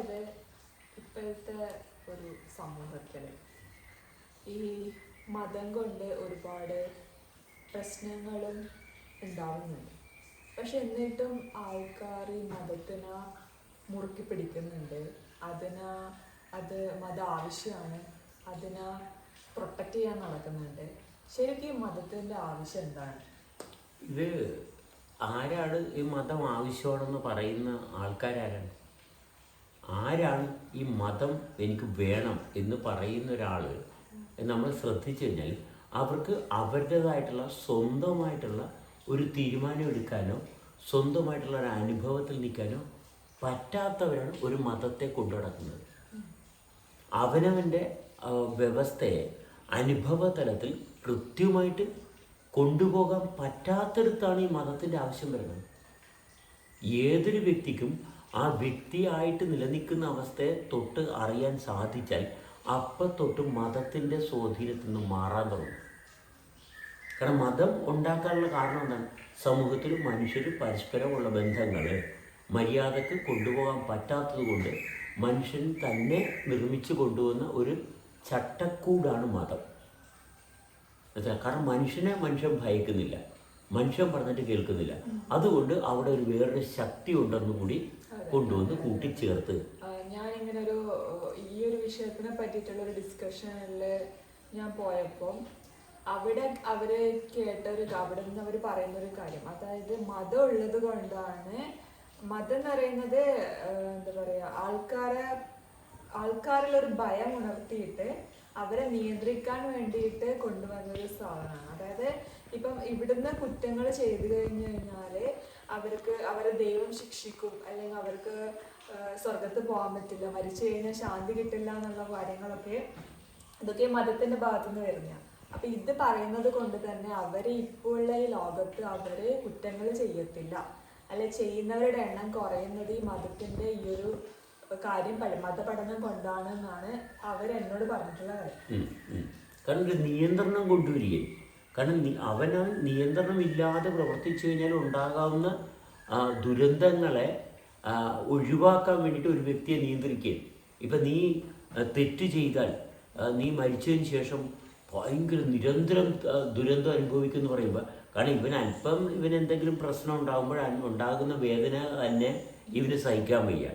അതായത് ഇപ്പോഴത്തെ ഒരു സമൂഹത്തിൽ ഈ മതം കൊണ്ട് ഒരുപാട് പ്രശ്നങ്ങളും ഉണ്ടാവുന്നുണ്ട്. പക്ഷെ എന്നിട്ടും ആൾക്കാർ ഈ മതത്തിനെ മുറുക്കി പിടിക്കുന്നുണ്ട്. അതിന് അത് മതം ആവശ്യമാണ് അതിനെ പ്രൊട്ടക്റ്റ് ചെയ്യാൻ നടക്കുന്നുണ്ട്. ശരിക്കും മതത്തിന്റെ ആവശ്യം എന്താണ്? ഇത് ആരാണ് ഈ മതം ആവശ്യമാണെന്ന് പറയുന്ന ആൾക്കാരാരാണ്? ആരാണ് ഈ മതം എനിക്ക് വേണം എന്ന് പറയുന്ന ഒരാൾ നമ്മൾ ശ്രദ്ധിച്ചു കഴിഞ്ഞാൽ അവർക്ക് അവരുടേതായിട്ടുള്ള സ്വന്തമായിട്ടുള്ള ഒരു തീരുമാനം എടുക്കാനോ സ്വന്തമായിട്ടുള്ള ഒരു അനുഭവത്തിൽ നിൽക്കാനോ പറ്റാത്തവരാണ് ഒരു മതത്തെ കൊണ്ടുനടക്കുന്നത്. അവനവന്റെ വ്യവസ്ഥയെ അനുഭവ തലത്തിൽ കൃത്യമായിട്ട് കൊണ്ടുപോകാൻ പറ്റാത്തടത്താണ് ഈ മതത്തിന്റെ ആവശ്യം വരുന്നത്. ഏതൊരു വ്യക്തിക്കും ആ വ്യക്തിയായിട്ട് നിലനിൽക്കുന്ന അവസ്ഥയെ തൊട്ട് അറിയാൻ സാധിച്ചാൽ അപ്പം തൊട്ട് മതത്തിന്റെ സ്വാധീനത്തിൽ നിന്ന് മാറാൻ തുടങ്ങും. കാരണം മതം ഉണ്ടാക്കാനുള്ള കാരണം എന്താണ്? സമൂഹത്തിൽ മനുഷ്യർ പരസ്പരമുള്ള ബന്ധങ്ങൾ മര്യാദയ്ക്ക് കൊണ്ടുപോകാൻ പറ്റാത്തത് കൊണ്ട് മനുഷ്യൻ തന്നെ നിർമ്മിച്ചു കൊണ്ടുവന്ന ഒരു ചട്ടക്കൂടാണ് മതം? കാരണം മനുഷ്യനെ മനുഷ്യൻ ഭയക്കുന്നില്ല. മനുഷ്യൻ പറഞ്ഞിട്ട് കേൾക്കുന്നില്ല. അതുകൊണ്ട് അവിടെ ഒരു വേറൊരു ശക്തി ഉണ്ടെന്ന് കൂടി കൊണ്ടുവന്ന് കൂട്ടിച്ചേർത്ത്. ഞാൻ ഇങ്ങനെ ഒരു ഈ ഒരു വിഷയത്തിനെ പറ്റിയിട്ടുള്ള ഒരു ഡിസ്കഷനിൽ ഞാൻ പോയപ്പോൾ അവിടെ അവർ കേട്ട ഒരു അവിടെ നിന്ന് അവർ പറയുന്ന ഒരു കാര്യം. അതായത് മതം ഉള്ളത് കൊണ്ടാണ് മതം എന്ന് പറയുന്നത് എന്താ പറയുക ആൾക്കാരെ ആൾക്കാരിൽ ഒരു ഭയം ഉണർത്തിയിട്ട് അവരെ നിയന്ത്രിക്കാൻ വേണ്ടിയിട്ട് കൊണ്ടുവന്ന ഒരു സാധനമാണ്. അതായത് ഇപ്പം ഇവിടുന്ന് കുറ്റങ്ങൾ ചെയ്തു കഴിഞ്ഞു കഴിഞ്ഞാൽ അവർക്ക് അവരെ ദൈവം ശിക്ഷിക്കും അല്ലെങ്കിൽ അവർക്ക് സ്വർഗത്ത് പോകാൻ പറ്റില്ല മരിച്ചു കഴിഞ്ഞാൽ ശാന്തി കിട്ടില്ല എന്നുള്ള കാര്യങ്ങളൊക്കെ ഇതൊക്കെ മതത്തിന്റെ ഭാഗത്തുനിന്ന് വരുന്ന അപ്പൊ ഇത് പറയുന്നത് കൊണ്ട് തന്നെ അവർ ഇപ്പോഴുള്ള ഈ ലോകത്ത് അവർ കുറ്റങ്ങൾ ചെയ്യത്തില്ല. അല്ലെ ചെയ്യുന്നവരുടെ എണ്ണം കുറയുന്നത് ഈ മതത്തിന്റെ ഈ ഒരു കാര്യം മത മതപഠനം കൊണ്ടാണ് എന്നാണ് അവർ എന്നോട് പറഞ്ഞിട്ടുള്ള കാര്യം. കാരണം നിയന്ത്രണം കൊണ്ടുവരികയും കാരണം അവന് നിയന്ത്രണമില്ലാതെ പ്രവർത്തിച്ചു കഴിഞ്ഞാൽ ഉണ്ടാകാവുന്ന ദുരന്തങ്ങളെ ഒഴിവാക്കാൻ വേണ്ടിയിട്ട് ഒരു വ്യക്തിയെ നിയന്ത്രിക്കുകയും ഇപ്പം നീ തെറ്റ് ചെയ്താൽ നീ മരിച്ചതിന് ശേഷം ഭയങ്കര നിരന്തരം ദുരന്തം അനുഭവിക്കുമെന്ന് പറയുമ്പോൾ കാരണം ഇവൻ അല്പം ഇവന് എന്തെങ്കിലും പ്രശ്നം ഉണ്ടാകുമ്പോൾ ഉണ്ടാകുന്ന വേദന തന്നെ ഇവന് സഹിക്കാൻ വയ്യ.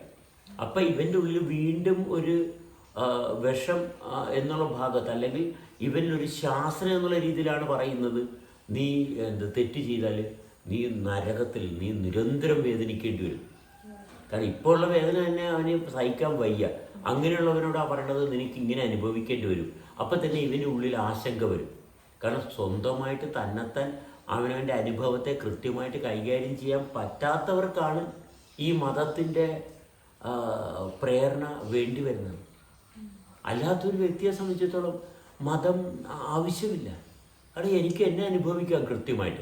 അപ്പം ഇവന്റെ ഉള്ളിൽ വീണ്ടും ഒരു വിഷം എന്നുള്ള ഭാഗത്ത് അല്ലെങ്കിൽ ഇവനൊരു ശാസ്ത്രം എന്നുള്ള രീതിയിലാണ് പറയുന്നത്. നീ എന്ത് തെറ്റ് ചെയ്താൽ നീ നരകത്തിൽ നീ നിരന്തരം വേദനിക്കേണ്ടി വരും. കാരണം ഇപ്പോൾ ഉള്ള വേദന തന്നെ അവന് സഹിക്കാൻ വയ്യ. അങ്ങനെയുള്ളവരോടാ പറയണത് നിനക്ക് ഇങ്ങനെ അനുഭവിക്കേണ്ടി വരും. അപ്പം തന്നെ ഇവന് ഉള്ളിൽ ആശങ്ക വരും. കാരണം സ്വന്തമായിട്ട് തന്നെത്താൻ അവനവന്റെ അനുഭവത്തെ കൃത്യമായിട്ട് കൈകാര്യം ചെയ്യാൻ പറ്റാത്തവർക്കാണ് ഈ മതത്തിന്റെ പ്രേരണ വേണ്ടി വരുന്നത്. അല്ലാത്തൊരു വ്യക്തിയെ സംബന്ധിച്ചിടത്തോളം മതം ആവശ്യമില്ല. കാരണം എനിക്ക് എന്നെ അനുഭവിക്കാം കൃത്യമായിട്ട്.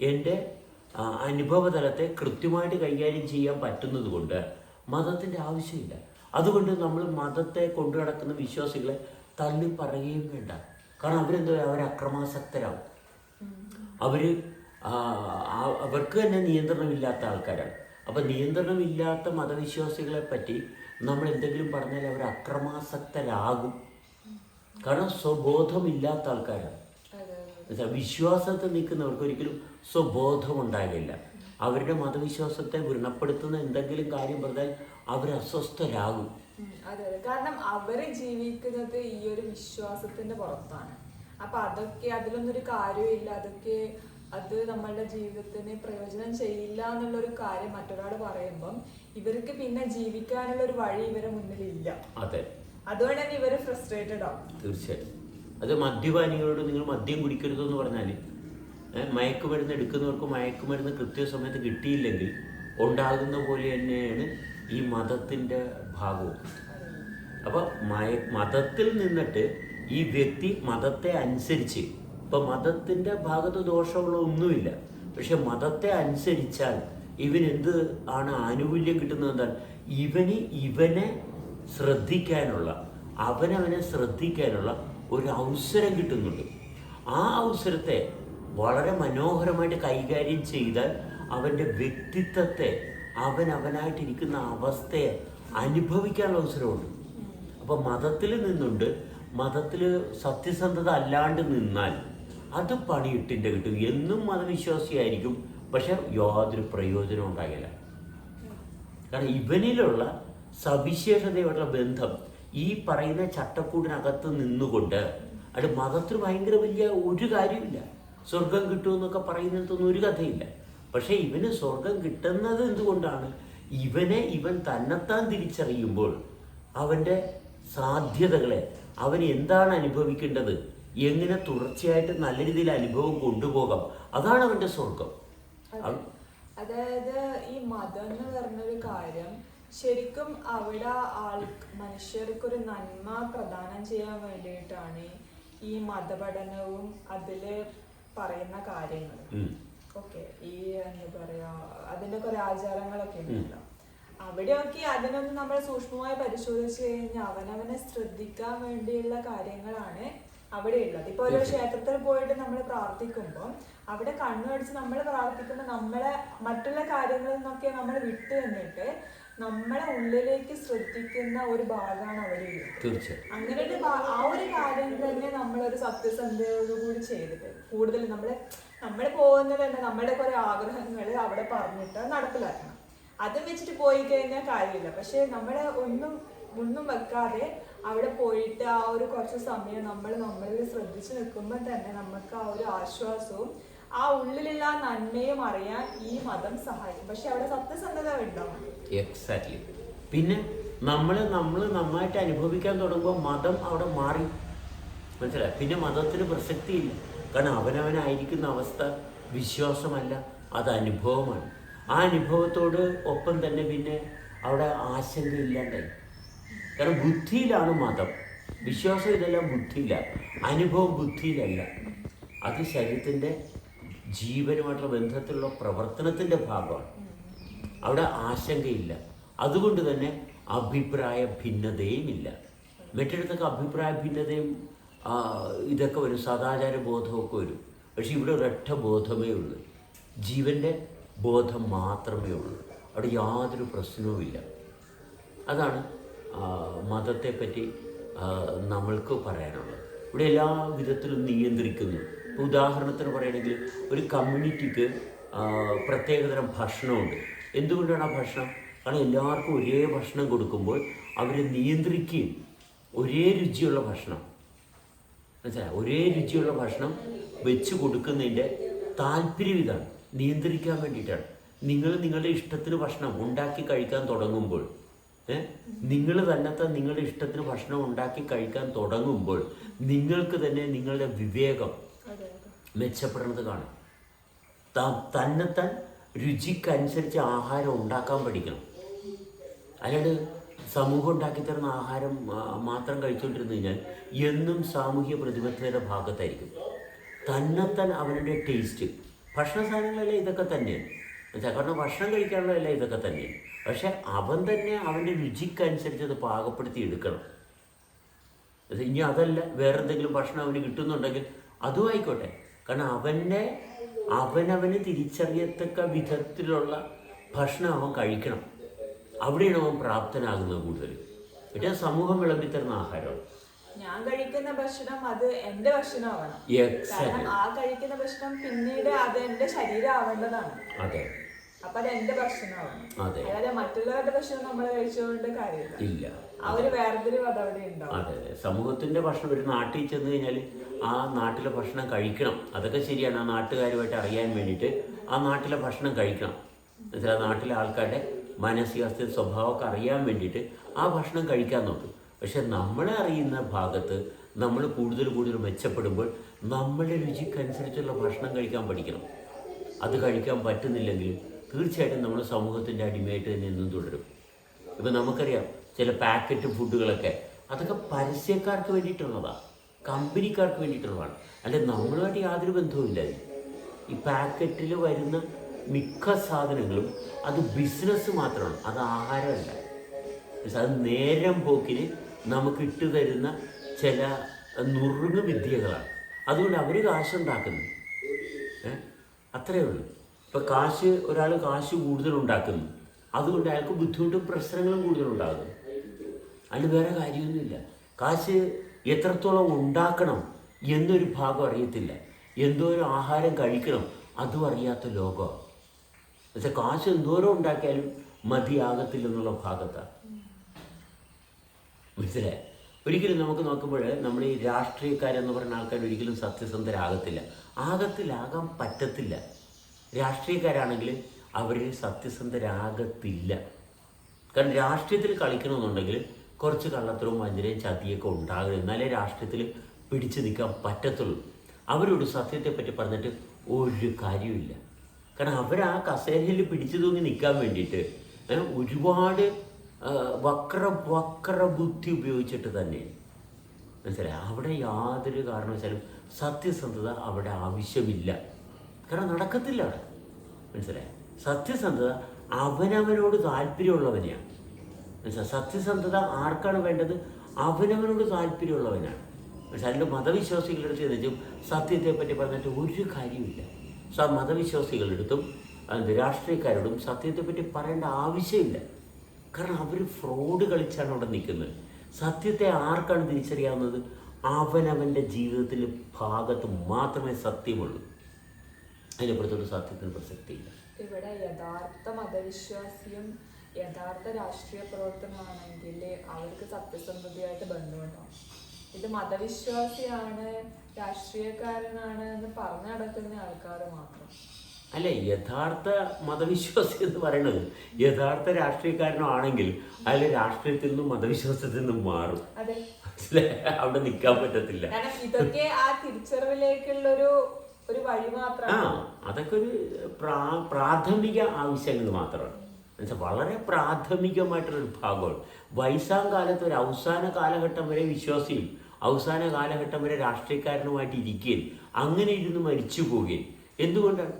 എന്റെ അനുഭവതലത്തെ കൃത്യമായിട്ട് കൈകാര്യം ചെയ്യാൻ പറ്റുന്നത് കൊണ്ട് മതത്തിന്റെ ആവശ്യമില്ല. അതുകൊണ്ട് നമ്മൾ മതത്തെ കൊണ്ടു നടക്കുന്ന വിശ്വാസികളെ തള്ളി പറയുകയും വേണ്ട. കാരണം അവരെന്തോ അവർ അക്രമാസക്തരാകും അവർ അവർക്ക് തന്നെ നിയന്ത്രണമില്ലാത്ത ആൾക്കാരാണ്. അപ്പം നിയന്ത്രണമില്ലാത്ത മതവിശ്വാസികളെ പറ്റി നമ്മൾ എന്തെങ്കിലും പറഞ്ഞാൽ അവർ അക്രമാസക്തരാകും. കാരണം സ്വബോധമില്ലാത്ത ആൾക്കാരാണ്. എന്നുവെച്ചാൽ വിശ്വാസത്തിൽ നിൽക്കുന്നവർക്ക് ഒരിക്കലും സ്വബോധം ഉണ്ടാകില്ല അവരുടെ മതവിശ്വാസത്തെ വ്രണപ്പെടുത്തുന്ന എന്തെങ്കിലും കാര്യം പറഞ്ഞാൽ അവർ അസ്വസ്ഥരാകും. അതെ അതെ. കാരണം അവർ ജീവിക്കുന്നത് ഈ ഒരു വിശ്വാസത്തിന്റെ പുറത്താണ്. അപ്പൊ അതൊക്കെ അതിലൊന്നും ഒരു കാര്യമില്ല അതൊക്കെ അത് നമ്മളുടെ ജീവിതത്തിന് പ്രയോജനം ചെയ്യില്ല എന്നുള്ള ഒരു കാര്യം മറ്റൊരാൾ പറയുമ്പം ഇവർക്ക് പിന്നെ ജീവിക്കാനുള്ള ഒരു വഴി ഇവരെ മുന്നിലില്ല. അതെ. അതുകൊണ്ട് തന്നെ ഇവർ ഫ്രസ്ട്രേറ്റഡ് ആവും. തീർച്ചയായും. അത് മദ്യപാനികളോട് നിങ്ങൾ മദ്യം കുടിക്കരുതെന്ന് പറഞ്ഞാൽ മയക്കുമരുന്ന് എടുക്കുന്നവർക്ക് മയക്കുമരുന്ന് കൃത്യസമയത്ത് കിട്ടിയില്ലെങ്കിൽ ഉണ്ടാകുന്ന പോലെ തന്നെയാണ് ഈ മതത്തിന്റെ ഭാഗവും. അപ്പോൾ മയ മതത്തിൽ നിന്നിട്ട് ഈ വ്യക്തി മതത്തെ അനുസരിച്ച് ഇപ്പോൾ മതത്തിന്റെ ഭാഗത്ത് ദോഷമുള്ള ഒന്നുമില്ല. പക്ഷെ മതത്തെ അനുസരിച്ചാൽ ഇവൻ എന്ത് ആണ് ആനുകൂല്യം കിട്ടുന്നത് എന്താണ്? ഇവന് ഇവനെ ശ്രദ്ധിക്കാനുള്ള അവനവനെ ശ്രദ്ധിക്കാനുള്ള ഒരു അവസരം കിട്ടുന്നുണ്ട്. ആ അവസരത്തെ വളരെ മനോഹരമായിട്ട് കൈകാര്യം ചെയ്താൽ അവന്റെ വ്യക്തിത്വത്തെ അവൻ അവനായിട്ടിരിക്കുന്ന അവസ്ഥയെ അനുഭവിക്കാനുള്ള അവസരമുണ്ട്. അപ്പോൾ മതത്തിൽ നിന്നുണ്ട്. മതത്തിൽ സത്യസന്ധത അല്ലാണ്ട് നിന്നാൽ അത് പണിയിട്ടിന്റെ കിട്ടും. എന്നും മതവിശ്വാസിയായിരിക്കും. പക്ഷെ യാതൊരു പ്രയോജനം ഉണ്ടാകില്ല. കാരണം ഇവനിലുള്ള സവിശേഷതയോടുള്ള ബന്ധം ഈ പറയുന്ന ചട്ടക്കൂടിനകത്ത് നിന്നുകൊണ്ട് അത് മതത്തിന് ഭയങ്കര വലിയ ഒരു കാര്യമില്ല സ്വർഗം കിട്ടുമെന്നൊക്കെ പറയുന്നിടത്തൊന്നും ഒരു കഥയില്ല. പക്ഷേ ഇവന് സ്വർഗം കിട്ടുന്നത് എന്തുകൊണ്ടാണ്? ഇവനെ ഇവൻ തന്നെത്താൻ തിരിച്ചറിയുമ്പോൾ അവന്റെ സാധ്യതകളെ അവൻ എന്താണ് അനുഭവിക്കേണ്ടത് എങ്ങനെ തുടർച്ചയായിട്ട് നല്ല രീതിയിൽ അനുഭവം കൊണ്ടുപോകാം അതാണ് അവന്റെ സ്വർഗം. അതായത് ഈ മതം എന്ന് പറഞ്ഞൊരു കാര്യം ശരിക്കും അവിടെ ആൾ മനുഷ്യർക്കൊരു നന്മ പ്രദാനം ചെയ്യാൻ വേണ്ടിയിട്ടാണ് ഈ മതപഠനവും അതിൽ പറയുന്ന കാര്യങ്ങൾ. ഓക്കെ ഈ എന്താ പറയാ അതിന്റെ കുറെ ആചാരങ്ങളൊക്കെ ഉണ്ടല്ലോ. അവിടെയൊക്കെ അതിനൊന്നും നമ്മൾ സൂക്ഷ്മമായി പരിശോധിച്ച് കഴിഞ്ഞാൽ അവനവനെ ശ്രദ്ധിക്കാൻ വേണ്ടിയുള്ള കാര്യങ്ങളാണ് അവിടെ ഉള്ളത് ഇപ്പൊ ഒരു ക്ഷേത്രത്തിൽ പോയിട്ട് നമ്മൾ പ്രാർത്ഥിക്കുമ്പോൾ അവിടെ കണ്ണുമടിച്ച് നമ്മൾ പ്രാർത്ഥിക്കുമ്പോൾ നമ്മളെ മറ്റുള്ള കാര്യങ്ങളിൽ നിന്നൊക്കെ നമ്മൾ വിട്ടു നിന്നിട്ട് നമ്മളെ ഉള്ളിലേക്ക് ശ്രദ്ധിക്കുന്ന ഒരു ഭാഗമാണ് അവർ തീർച്ചയായും. അങ്ങനെ ഒരു ആ ഒരു കാര്യം തന്നെ നമ്മളൊരു സത്യസന്ധതയോടുകൂടി ചെയ്തിട്ട് കൂടുതൽ നമ്മൾ നമ്മൾ പോകുന്നത് തന്നെ നമ്മുടെ കുറെ ആഗ്രഹങ്ങൾ അവിടെ പറഞ്ഞിട്ട് നടപ്പിലാക്കണം. അത് വെച്ചിട്ട് പോയി കഴിഞ്ഞാൽ കാര്യമില്ല. പക്ഷെ നമ്മളെ ഒന്നും ഒന്നും വെക്കാതെ അവിടെ പോയിട്ട് ആ ഒരു കുറച്ച് സമയം നമ്മൾ നമ്മളിൽ ശ്രദ്ധിച്ചു നിൽക്കുമ്പോൾ തന്നെ നമുക്ക് ആ ഒരു ആശ്വാസവും ആ ഉള്ളിലുള്ള നന്മയും അറിയാൻ ഈ മതം സഹായിക്കും. പക്ഷെ അവിടെ സത്യസന്ധത ഉണ്ടാവും എക്സാക്ട്ലി പിന്നെ നമ്മൾ നമ്മൾ നന്നായിട്ട് അനുഭവിക്കാൻ തുടങ്ങുമ്പോൾ മതം അവിടെ മാറി. മനസ്സിലായി? പിന്നെ മതത്തിന് പ്രസക്തിയില്ല കാരണം അവനവനായിരിക്കുന്ന അവസ്ഥ വിശ്വാസമല്ല അത് അനുഭവമാണ്. ആ അനുഭവത്തോട് ഒപ്പം തന്നെ പിന്നെ അവിടെ ആശങ്ക ഇല്ലാണ്ടായി. കാരണം ബുദ്ധിയിലാണ് മതം. വിശ്വാസം ഇതെല്ലാം ബുദ്ധിയില്ല. അനുഭവം ബുദ്ധിയിലല്ല. അത് ശരീരത്തിന്റെ ജീവനുമായിട്ടുള്ള ബന്ധത്തിലുള്ള പ്രവർത്തനത്തിന്റെ ഭാഗമാണ്. അവിടെ ആശങ്കയില്ല. അതുകൊണ്ട് തന്നെ അഭിപ്രായ ഭിന്നതയും ഇല്ല മറ്റിടത്തൊക്കെ അഭിപ്രായ ഭിന്നതയും ഇതൊക്കെ വരും. സദാചാര ബോധമൊക്കെ വരും. പക്ഷെ ഇവിടെ ഒരൊറ്റ ബോധമേ ഉള്ളൂ. ജീവന്റെ ബോധം മാത്രമേ ഉള്ളൂ. അവിടെ യാതൊരു പ്രശ്നവുമില്ല. അതാണ് മതത്തെപ്പറ്റി നമ്മൾക്ക് പറയാനുള്ളത്. ഇവിടെ എല്ലാ വിധത്തിലും നിയന്ത്രിക്കുന്നു. ഉദാഹരണത്തിന് പറയുകയാണെങ്കിൽ ഒരു കമ്മ്യൂണിറ്റിക്ക് പ്രത്യേകതരം ഭക്ഷണമുണ്ട്. എന്തുകൊണ്ടാണ് ആ ഭക്ഷണം? കാരണം എല്ലാവർക്കും ഒരേ ഭക്ഷണം കൊടുക്കുമ്പോൾ അവരെ നിയന്ത്രിക്കുകയും ഒരേ രുചിയുള്ള ഭക്ഷണം. മനസ്സിലായി? ഒരേ രുചിയുള്ള ഭക്ഷണം വെച്ച് കൊടുക്കുന്നതിന്റെ താല്പര്യം ഇതാണ്. നിയന്ത്രിക്കാൻ വേണ്ടിയിട്ടാണ്. നിങ്ങൾ നിങ്ങളുടെ ഇഷ്ടത്തിന് ഭക്ഷണം ഉണ്ടാക്കി കഴിക്കാൻ തുടങ്ങുമ്പോൾ നിങ്ങൾ തന്നെ നിങ്ങളുടെ ഇഷ്ടത്തിന് ഭക്ഷണം ഉണ്ടാക്കി കഴിക്കാൻ തുടങ്ങുമ്പോൾ നിങ്ങൾക്ക് തന്നെ നിങ്ങളുടെ വിവേകം മെച്ചപ്പെടുന്നത് കാണാം. ത- തന്നെത്താൻ രുചിക്കനുസരിച്ച് ആഹാരം ഉണ്ടാക്കാൻ പഠിക്കണം. അല്ലാണ്ട് സമൂഹം ഉണ്ടാക്കി തരുന്ന ആഹാരം മാത്രം കഴിച്ചുകൊണ്ടിരുന്നു കഴിഞ്ഞാൽ എന്നും സാമൂഹ്യ പ്രതിബദ്ധതയുടെ ഭാഗത്തായിരിക്കും. തന്നെത്താൻ അവരുടെ ടേസ്റ്റ്. ഭക്ഷണ സാധനങ്ങളെല്ലാം ഇതൊക്കെ തന്നെയാണ് കാരണം ഭക്ഷണം കഴിക്കാനുള്ളതെല്ലാം ഇതൊക്കെ തന്നെയാണ് പക്ഷെ അവൻ തന്നെ അവന്റെ രുചിക്കനുസരിച്ച് അത് പാകപ്പെടുത്തി എടുക്കണം. ഇനി അതല്ല വേറെ എന്തെങ്കിലും ഭക്ഷണം അവന് കിട്ടുന്നുണ്ടെങ്കിൽ അതും ആയിക്കോട്ടെ. കാരണം അവന്റെ അവനവന് തിരിച്ചറിയത്തക്ക വിധത്തിലുള്ള ഭക്ഷണം അവൻ കഴിക്കണം. അവിടെയാണ് അവൻ പ്രാപ്തനാകുന്നത് കൂടുതൽ പിന്നെ സമൂഹം വിളമ്പിത്തരുന്ന ആഹാരം. ഞാൻ കഴിക്കുന്ന ഭക്ഷണം അത് എന്റെ ഭക്ഷണമാവണം. കാരണം ആ കഴിക്കുന്ന ഭക്ഷണം പിന്നീട് അത് എന്റെ ശരീരം ആവേണ്ടതാണ് അതെ. അപ്പൊ അത് എന്റെ ഭക്ഷണമാവണം. അതെ. അല്ലാതെ മറ്റുള്ളവരുടെ ഭക്ഷണം നമ്മൾ കഴിച്ചുകൊണ്ട് കാര്യമില്ല. ആ ഒരു വേർതിരിവ് ഉണ്ടാവും അതെ സമൂഹത്തിന്റെ ഭക്ഷണം ഒരു നാട്ടിൽ ചെന്ന് കഴിഞ്ഞാൽ ആ നാട്ടിലെ ഭക്ഷണം കഴിക്കണം. അതൊക്കെ ശരിയാണ്. ആ നാട്ടുകാരുമായിട്ട് അറിയാൻ വേണ്ടിയിട്ട് ആ നാട്ടിലെ ഭക്ഷണം കഴിക്കണം. എന്നുവെച്ചാൽ നാട്ടിലെ ആൾക്കാരുടെ മാനസികാവസ്ഥ സ്വഭാവമൊക്കെ അറിയാൻ വേണ്ടിയിട്ട് ആ ഭക്ഷണം കഴിക്കാൻ നോക്കും. പക്ഷെ നമ്മളെ അറിയുന്ന ഭാഗത്ത് നമ്മൾ കൂടുതൽ കൂടുതൽ മെച്ചപ്പെടുമ്പോൾ നമ്മളുടെ രുചിക്കനുസരിച്ചുള്ള ഭക്ഷണം കഴിക്കാൻ പഠിക്കണം. അത് കഴിക്കാൻ പറ്റുന്നില്ലെങ്കിൽ തീർച്ചയായിട്ടും നമ്മൾ സമൂഹത്തിന്റെ അടിമയായിട്ട് തന്നെ എന്നും തുടരും. ഇപ്പം നമുക്കറിയാം ചില പാക്കറ്റ് ഫുഡുകളൊക്കെ അതൊക്കെ പരസ്യക്കാർക്ക് വേണ്ടിയിട്ടുള്ളതാണ് കമ്പനിക്കാർക്ക് വേണ്ടിയിട്ടുള്ളതാണ്. അല്ലെ നമ്മളുമായിട്ട് യാതൊരു ബന്ധവുമില്ല. ഈ പാക്കറ്റിൽ വരുന്ന മിക്ക സാധനങ്ങളും അത് ബിസിനസ് മാത്രമാണ്. അത് ആഹാരമല്ല. അത് നേരം പോക്കിന് നമുക്ക് ഇട്ട് തരുന്ന ചില നുറുങ്ങ് വിദ്യകളാണ്. അതുകൊണ്ട് അവർ കാശുണ്ടാക്കുന്നു. അത്രയേ ഉള്ളൂ. ഇപ്പം കാശ് ഒരാൾ കാശ് കൂടുതൽ ഉണ്ടാക്കുന്നു അതുകൊണ്ട് അയാൾക്ക് ബുദ്ധിമുട്ടും പ്രശ്നങ്ങളും കൂടുതലുണ്ടാകുന്നു. അതിന് വേറെ കാര്യമൊന്നുമില്ല. കാശ് എത്രത്തോളം ഉണ്ടാക്കണം എന്നൊരു ഭാഗം അറിയത്തില്ല. എന്തോരം ആഹാരം കഴിക്കണം അതും അറിയാത്ത ലോകമാണ് പക്ഷെ കാശ് എന്തോരം ഉണ്ടാക്കിയാലും മതിയാകത്തില്ലെന്നുള്ള ഭാഗത്താണ് മനസ്സിലായി? ഒരിക്കലും നമുക്ക് നോക്കുമ്പോൾ നമ്മൾ ഈ രാഷ്ട്രീയക്കാരെന്ന് പറയുന്ന ആൾക്കാർ ഒരിക്കലും സത്യസന്ധരാകത്തില്ല. ആകത്തിലാകാൻ പറ്റത്തില്ല. രാഷ്ട്രീയക്കാരാണെങ്കിൽ അവർ സത്യസന്ധരാകത്തില്ല. കാരണം രാഷ്ട്രീയത്തിൽ കളിക്കണമെന്നുണ്ടെങ്കിൽ കുറച്ച് കള്ളത്തരവും വഞ്ചനയും ചതിയൊക്കെ ഉണ്ടാകരുത്. എന്നാലേ രാഷ്ട്രീയത്തിൽ പിടിച്ചു നിൽക്കാൻ പറ്റത്തുള്ളൂ. അവരോട് സത്യത്തെപ്പറ്റി പറഞ്ഞിട്ട് ഒരു കാര്യമില്ല കാരണം അവർ ആ കസേരയിൽ പിടിച്ചു തൂങ്ങി നിൽക്കാൻ വേണ്ടിയിട്ട് ഒരുപാട് വക്ര വക്ര ബുദ്ധി ഉപയോഗിച്ചിട്ട് തന്നെ മനസ്സിലായി? അവിടെ യാതൊരു കാരണവശാലും സത്യസന്ധത അവിടെ ആവശ്യമില്ല. കാരണം നടക്കത്തില്ല അവിടെ. മനസ്സിലായി? സത്യസന്ധത അവനവനോട് താല്പര്യമുള്ളവനെയാണ്. മനസ്സിലായി സത്യസന്ധത ആർക്കാണ് വേണ്ടത്? അവനവനോട് താല്പര്യമുള്ളവനാണ്. പക്ഷെ അതിന്റെ മതവിശ്വാസികളുടെ അടുത്ത് സത്യത്തെപ്പറ്റി സത്യത്തെ പറ്റി പറഞ്ഞിട്ട് ഒരു കാര്യമില്ല സ മതവിശ്വാസികളുടെ അടുത്തും അത് രാഷ്ട്രീയക്കാരോടും സത്യത്തെപ്പറ്റി പറയേണ്ട ആവശ്യമില്ല. കാരണം അവർ ഫ്രോഡ് കളിച്ചാണ് അവിടെ നിൽക്കുന്നത്. സത്യത്തെ ആർക്കാണ് തിരിച്ചറിയാവുന്നത്? അവനവന്റെ ജീവിതത്തിലെ ഭാഗത്ത് മാത്രമേ സത്യമുള്ളൂ. അതിനപ്പുറത്തോട്ട് സത്യത്തിന് പ്രസക്തിയില്ല. ഇവിടെ യഥാർത്ഥ മതവിശ്വാസിയും യഥാർത്ഥ രാഷ്ട്രീയ പ്രവർത്തനമാണെങ്കിൽ അവർക്ക് സത്യസന്ധതയായിട്ട് ബന്ധമുണ്ടോ? ഇത് മതവിശ്വാസിയാണ് രാഷ്ട്രീയക്കാരനാണ് എന്ന് പറഞ്ഞു നടക്കുന്ന ആൾക്കാർ മാത്രം. അല്ല യഥാർത്ഥ മതവിശ്വാസി എന്ന് പറയുന്നത് യഥാർത്ഥ രാഷ്ട്രീയക്കാരനോ ആണെങ്കിൽ അയാൾ രാഷ്ട്രീയത്തിൽ നിന്നും മതവിശ്വാസത്തിൽ നിന്നും മാറും? അവിടെ നിൽക്കാൻ പറ്റത്തില്ല. ഇതൊക്കെ ആ തിരിച്ചറിവിലേക്കുള്ള ഒരു ഒരു വഴി ആ മാത്രമാണ് അതൊക്കെ ഒരു പ്രാ പ്രാഥമിക ആവശ്യങ്ങൾ മാത്രമാണ്. എന്നുവെച്ചാൽ വളരെ പ്രാഥമികമായിട്ടുള്ളൊരു ഭാഗമാണ് വൈസാം കാലത്ത് ഒരു അവസാന കാലഘട്ടം വരെ വിശ്വാസിയും അവസാന കാലഘട്ടം വരെ രാഷ്ട്രീയക്കാരനുമായിട്ട് ഇരിക്കുകയും അങ്ങനെ ഇരുന്ന് മരിച്ചു പോവുകയും എന്തുകൊണ്ടാണ്?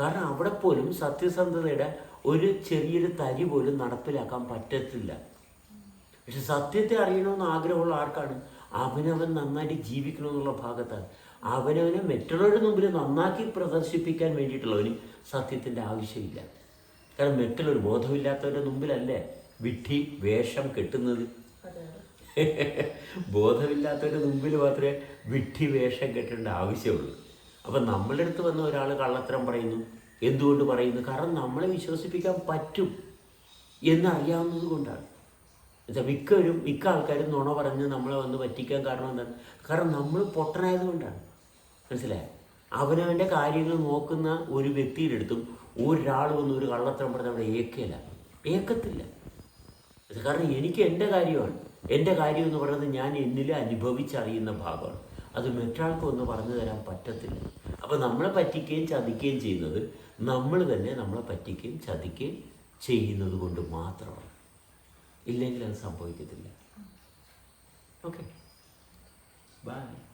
കാരണം അവിടെ പോലും സത്യസന്ധതയുടെ ഒരു ചെറിയൊരു തരി പോലും നടപ്പിലാക്കാൻ പറ്റത്തില്ല. പക്ഷെ സത്യത്തെ അറിയണമെന്ന് ആഗ്രഹമുള്ള ആർക്കാണ്? അവനവൻ നന്നായിട്ട് ജീവിക്കണമെന്നുള്ള ഭാഗത്താണ്. അവനവനെ മറ്റുള്ളവരുടെ മുമ്പിൽ നന്നാക്കി പ്രദർശിപ്പിക്കാൻ വേണ്ടിയിട്ടുള്ളവന് സത്യത്തിന്റെ ആവശ്യമില്ല. കാരണം ഒരു ബോധമില്ലാത്തവരുടെ മുമ്പിലല്ലേ വിഡ്ഢി വേഷം കെട്ടുന്നത്? ബോധമില്ലാത്തവരുടെ മുമ്പിൽ മാത്രമേ വിഡ്ഢി വേഷം കെട്ടേണ്ട ആവശ്യമുള്ളൂ. അപ്പം നമ്മളുടെ അടുത്ത് വന്ന ഒരാൾ കള്ളത്തരം പറയുന്നു. എന്തുകൊണ്ട് പറയുന്നു? കാരണം നമ്മളെ വിശ്വസിപ്പിക്കാൻ പറ്റും എന്നറിയാവുന്നത് കൊണ്ടാണ്. എന്നുവെച്ചാൽ മിക്കവരും മിക്ക ആൾക്കാരും നുണ പറഞ്ഞ് നമ്മളെ വന്ന് പറ്റിക്കാൻ കാരണം എന്താണ്? കാരണം നമ്മൾ പൊട്ടനായത് കൊണ്ടാണ്. മനസ്സിലായോ? അവനവന്റെ കാര്യങ്ങൾ നോക്കുന്ന ഒരു വ്യക്തിയുടെ അടുത്തും ഒരാൾ വന്ന് ഒരു കള്ളത്തരം പറഞ്ഞ് അവിടെ ഏക്കയില്ല ഏക്കത്തില്ല. കാരണം എനിക്ക് എന്റെ കാര്യമാണ്. എന്റെ കാര്യം എന്ന് പറയുന്നത് ഞാൻ എന്നിൽ അനുഭവിച്ചറിയുന്ന ഭാഗമാണ്. അത് മറ്റൊരാൾക്ക് ഒന്ന് പറഞ്ഞു തരാൻ പറ്റത്തില്ല. അപ്പോൾ നമ്മളെ പറ്റിക്കുകയും ചതിക്കുകയും ചെയ്യുന്നത് നമ്മൾ തന്നെ നമ്മളെ പറ്റിക്കുകയും ചതിക്കുകയും ചെയ്യുന്നത് കൊണ്ട് മാത്രമാണ്. ഇല്ലെങ്കിൽ അത് സംഭവിക്കത്തില്ല. ഓക്കെ. ബൈ